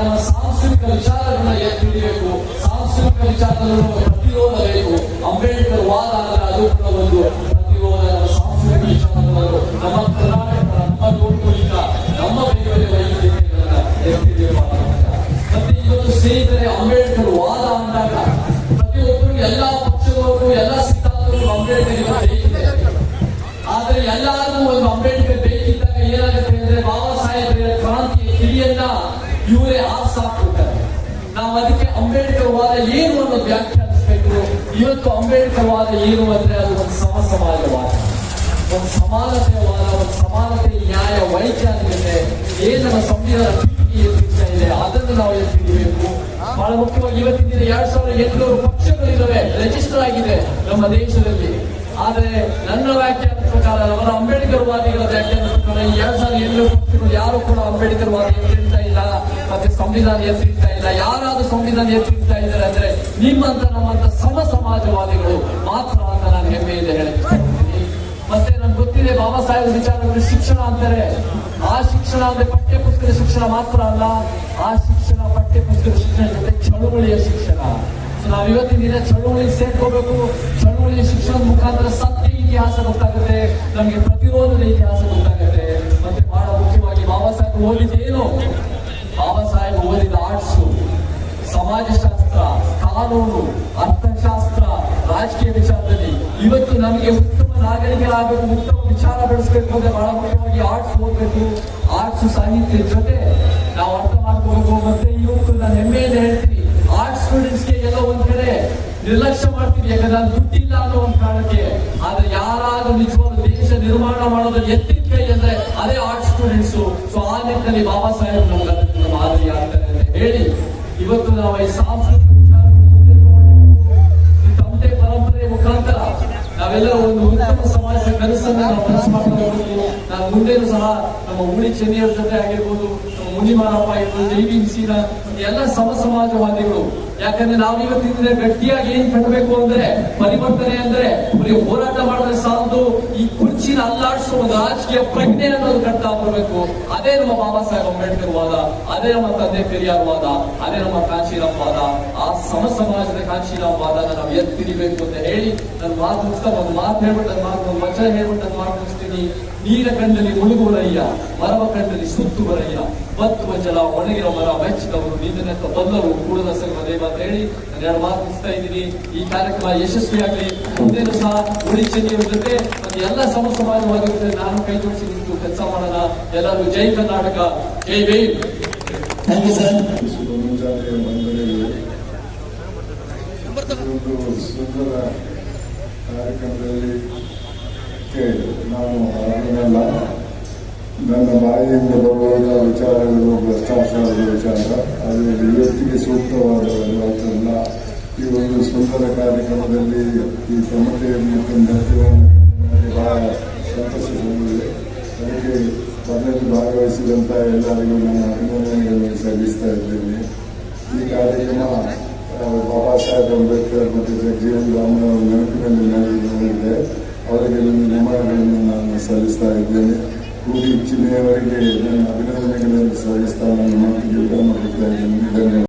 ಆದ್ರೆ ನಮ್ಮ ಸಾಂಸ್ಕೃತಿಕ ವಿಚಾರಗಳನ್ನ ಎತ್ತಿ ಹಿಡಿಬೇಕು ಅಂಬೇಡ್ಕರ್ ವಾದ ಏನು ಅನ್ನೋದು ವ್ಯಾಖ್ಯಾನಿಸಬೇಕು? ಇವತ್ತು ಅಂಬೇಡ್ಕರ್ ವಾದ ಏನು ಅಂದ್ರೆ ಅದು ಒಂದು ಸಮ ಸಮಾಜವಾದ ಒಂದು ಸಮಾನತೆಯ ವಾದ, ಒಂದು ಸಮಾನತೆ ನ್ಯಾಯ ವೈಜ್ಞಾನಿಕತೆ ಏನು ನಮ್ಮ ಸಂವಿಧಾನ ಪೀಠಿಗೆ ಇದೆ, ಅದನ್ನು ನಾವು ಎತ್ತಿಡಬೇಕು. ಬಹಳ ಮುಖ್ಯವಾಗಿ ಇವತ್ತಿನ ದಿನ ಎರಡ್ ಸಾವಿರದ ಎಂಟುನೂರು ಪಕ್ಷಗಳಿದ್ದಾವೆ ರಿಜಿಸ್ಟರ್ ಆಗಿದೆ ನಮ್ಮ ದೇಶದಲ್ಲಿ. ಆದರೆ ನನ್ನ ವ್ಯಾಖ್ಯಾನದ ಪ್ರಕಾರ ಅವರ ಅಂಬೇಡ್ಕರ್ ವಾದಿಗಳ ಪ್ರಕಾರ ಎರಡ್ ಸಾವಿರದ ಎಂಟುನೂರು ಪಕ್ಷಗಳು ಯಾರು ಕೂಡ ಅಂಬೇಡ್ಕರ್ ವಾದ ಮತ್ತೆ ಸಂವಿಧಾನ ಎತ್ತಿಡ್ತಾ ಇಲ್ಲ, ಯಾರಾದ್ರೂ ಸಂವಿಧಾನ ಎತ್ತಿಡ್ತಾ ಇದ್ದಾರೆ ಅಂದ್ರೆ ನಿಮ್ಮಂತ ನಮ್ಮಂತ ಸಮ ಸಮಾಜವಾದಿಗಳು ಮಾತ್ರ ಅಂತ ನಾನು ಹೆಮ್ಮೆ ಇದೆ ಹೇಳಿ ಮತ್ತೆ ನನ್ಗೆ ಗೊತ್ತಿದೆ, ಬಾಬಾ ಸಾಹೇಬ್ ವಿಚಾರಗಳು ಶಿಕ್ಷಣ ಅಂತಾರೆ. ಆ ಶಿಕ್ಷಣ ಅಂದ್ರೆ ಪಠ್ಯ ಪುಸ್ತಕದ ಶಿಕ್ಷಣ ಮಾತ್ರ ಅಲ್ಲ, ಆ ಶಿಕ್ಷಣ ಪಠ್ಯ ಪುಸ್ತಕದ ಶಿಕ್ಷಣ ಜೊತೆ ಚಳುವಳಿಯ ಶಿಕ್ಷಣ. ನಾವ್ ಇವತ್ತಿನ ದಿನ ಚಳುವಳಿ ಸೇರ್ಕೋಬೇಕು. ಚಳುವಳಿ ಶಿಕ್ಷಣದ ಮುಖಾಂತರ ಸತ್ಯ ಇತಿಹಾಸ ಗೊತ್ತಾಗುತ್ತೆ, ನಮಗೆ ಪ್ರತಿರೋಧದ ಇತಿಹಾಸ ಗೊತ್ತಾಗುತ್ತೆ. ಮತ್ತೆ ಬಹಳ ಮುಖ್ಯವಾಗಿ ಬಾಬಾ ಸಾಹೇಬ್ ಓದಿದ್ದೇನು ಬಾಬಾ ಓದಿದ ಆರ್ಟ್ಸು ಸಮಾಜಶಾಸ್ತ್ರ, ಕಾನೂನು, ಅರ್ಥಶಾಸ್ತ್ರ, ರಾಜಕೀಯ ವಿಚಾರದಲ್ಲಿ ಇವತ್ತು ನಮಗೆ ಉತ್ತಮ ನಾಗರಿಕರಾಗಬೇಕು ಉತ್ತಮ ವಿಚಾರ ಬೆಳೆಸಬೇಕು ಅಂದ್ರೆ ಬಹಳ ಮುಖ್ಯವಾಗಿ ಆರ್ಟ್ಸ್ ಓದಬೇಕು. ಆರ್ಟ್ಸ್ ಸಾಹಿತ್ಯ ಜೊತೆ ನಾವು ಅರ್ಥ ಮಾಡ್ಕೋಬೇಕು ಮತ್ತೆ ಇವತ್ತು ನಾನು ಹೆಮ್ಮೆಯಿಂದ ಹೇಳ್ತೀನಿ ಆರ್ಟ್ಸ್ ಸ್ಟೂಡೆಂಟ್ಸ್ಗೆ ಎಲ್ಲ ಒಂದ್ ಕಡೆ ನಿರ್ಲಕ್ಷ್ಯ ಮಾಡ್ತೀವಿ. ಯಾಕಂದ್ರೆ ಅದು ದುಡ್ಡಿಲ್ಲ ಅನ್ನೋ ಒಂದು ಕಾರಣಕ್ಕೆ. ಆದ್ರೆ ಯಾರಾದ್ರೂ ನಿಜವಾದ ದೇಶ ನಿರ್ಮಾಣ ಮಾಡೋದು ಎತ್ತಿನ ಕೈ ಅಂದ್ರೆ ಅದೇ arts students so Baba Saheb ನಮ್ಗೆ ಮಾದರಿ ಆಗ್ತಾರೆ ಅಂತ ಹೇಳಿ ಇವತ್ತು ನಾವು ಈ ಸಾಂಸ್ಕೃತಿಕ ತಮಟೆ ಪರಂಪರೆ ಮುಖಾಂತರ ನಾವೆಲ್ಲ ಒಂದು ಉತ್ತಮ ಸಮಾಜದ ಕನಸನ್ನು ನಾವು ಕನಸು ಮಾಡ್ತಾ ನಾವು ಮುಂದೆನೂ ಸಹ ನಮ್ಮ ಉಳಿ ಚೆನ್ನಿಯವ್ರ ಜೊತೆ ಆಗಿರ್ಬೋದು, ನಮ್ಮ ಮುನಿಮಾರಪ್ಪ ಆಗಿರ್ಬೋದು ಸೀನಾ ಎಲ್ಲ ಸಮ ಸಮಾಜವಾದಿಗಳು ಯಾಕಂದ್ರೆ ನಾವು ಇವತ್ತಿನ ಗಟ್ಟಿಯಾಗಿ ಏನ್ ಕಟ್ಟಬೇಕು ಅಂದ್ರೆ, ಪರಿವರ್ತನೆ ಅಂದ್ರೆ, ಬರೀ ಹೋರಾಟ ಮಾಡಿದ್ರೆ ಸಾಲದು, ಈ ಕುರ್ಚಿನ ಅಲ್ಲಾಡಿಸುವ ಒಂದು ರಾಜಕೀಯ ಪ್ರಜ್ಞೆ ಅನ್ನೋದು ಕಟ್ತಾ ಬರಬೇಕು ಅದೇ ನಮ್ಮ ಬಾಬಾ ಸಾಹೇಬ್ ಅಂಬೇಡ್ಕರ್ ವಾದ, ಅದೇ ನಮ್ಮ ತಂದೆ ಪೆರಿಯಾರ್ ವಾದ, ಅದೇ ನಮ್ಮ ಕಾಂಶೀರಾಮ್ ವಾದ. ಆ ಸಮ ಸಮಾಜದ ಕಾಂಶೀರಾಮ್ ನಾವು ಎತ್ತಿರಿಬೇಕು ಅಂತ ಹೇಳಿ ನನ್ನ ಮಾತು ಮುಗಿಸ್ತಾ ಒಂದು ಮಾತು ಹೇಳ್ಬಿಟ್ಟು ನನ್ನ ಮಾತು ವಚನ ಹೇಳ್ಬಿಟ್ಟು ನನ್ನ ಮಾತು ಮುಗಿಸ್ತೀನಿ. ನೀರ ಕಂಡಲ್ಲಿ ಮುಳುಗುವರಯ್ಯ ಮರವ ಕಂಡಲ್ಲಿ ಸುತ್ತು ಬರಯ್ಯ ಬತ್ತುವ ಜಲ ಒಣಗಿರೋ ಮರ ಮೆಚ್ಚಿದವರು ನಿನ್ನತ್ತ ಬಲ್ಲರು ಕೂಡ ಸಂಗಮದೇ ಅಂತ ಹೇಳಿ ನಾನು ಎರಡು ಮಾತು ಮುಗಿಸ್ತಾ ಇದ್ದೀನಿ. ಈ ಕಾರ್ಯಕ್ರಮ ಯಶಸ್ವಿಯಾಗಲಿ. ಮುಂದೇನು ಸಹ ಉಳಿ ಚೆನ್ನಿಯವರ ಜೊತೆ ಮತ್ತೆ ಎಲ್ಲ ಸಮ ಸಮಾಜವಾಗಿರುತ್ತೆ ನಾನು ಕೈ ಜೋಡಿಸಿ ನಿಂತು ಕೆಲಸ ಮಾಡೋಣ. ಎಲ್ಲರೂ ಜೈ ಕರ್ನಾಟಕ. ಜೈ ಭೀಮ್. ಥ್ಯಾಂಕ್ ಯು ಸರ್ ಸುಂದರ ಕಾರ್ಯಕ್ರಮದಲ್ಲಿ ಆಡೋಣಲ್ಲ ನನ್ನ ಬಾಯಿಯಿಂದ ಬರುವಂತಹ ವಿಚಾರಗಳು, ಭ್ರಷ್ಟಾಚಾರದ ವಿಚಾರ ಅದು ಇವತ್ತಿಗೆ ಸೂಕ್ತವಾದವಲ್ಲ ಈ ಒಂದು ಸುಂದರ ಕಾರ್ಯಕ್ರಮದಲ್ಲಿ ಈ ಸಮಸ್ಯೆಯನ್ನು ಬಹಳ ಸಂತಸ ತಂದಿದೆ. ಅದಕ್ಕೆ ಅದರಲ್ಲಿ ಭಾಗವಹಿಸಿದಂಥ ಎಲ್ಲರಿಗೂ ನನ್ನ ಅಭಿನಂದನೆಗಳನ್ನು ಸಲ್ಲಿಸ್ತಾ ಇದ್ದೇನೆ. ಈ ಕಾರ್ಯಕ್ರಮ ಬಾಬಾ ಸಾಹೇಬ್ ಅಂಬೇಡ್ಕರ್ ಮತ್ತು ಜಗಜೀವನ್ ರಾಮ್ ಅವರ ನೆನಪಿನಲ್ಲಿ ನಡೆದಿದೆ ಅವರಿಗೆ ನನ್ನ ನಮನಗಳನ್ನು ನಾನು ಸಲ್ಲಿಸ್ತಾ ಇದ್ದೇನೆ. ఊరికి ఇచ్చిన వారికి నేను అభినందనలు సహిస్తాను మంత్రి ధన్యవాదాలు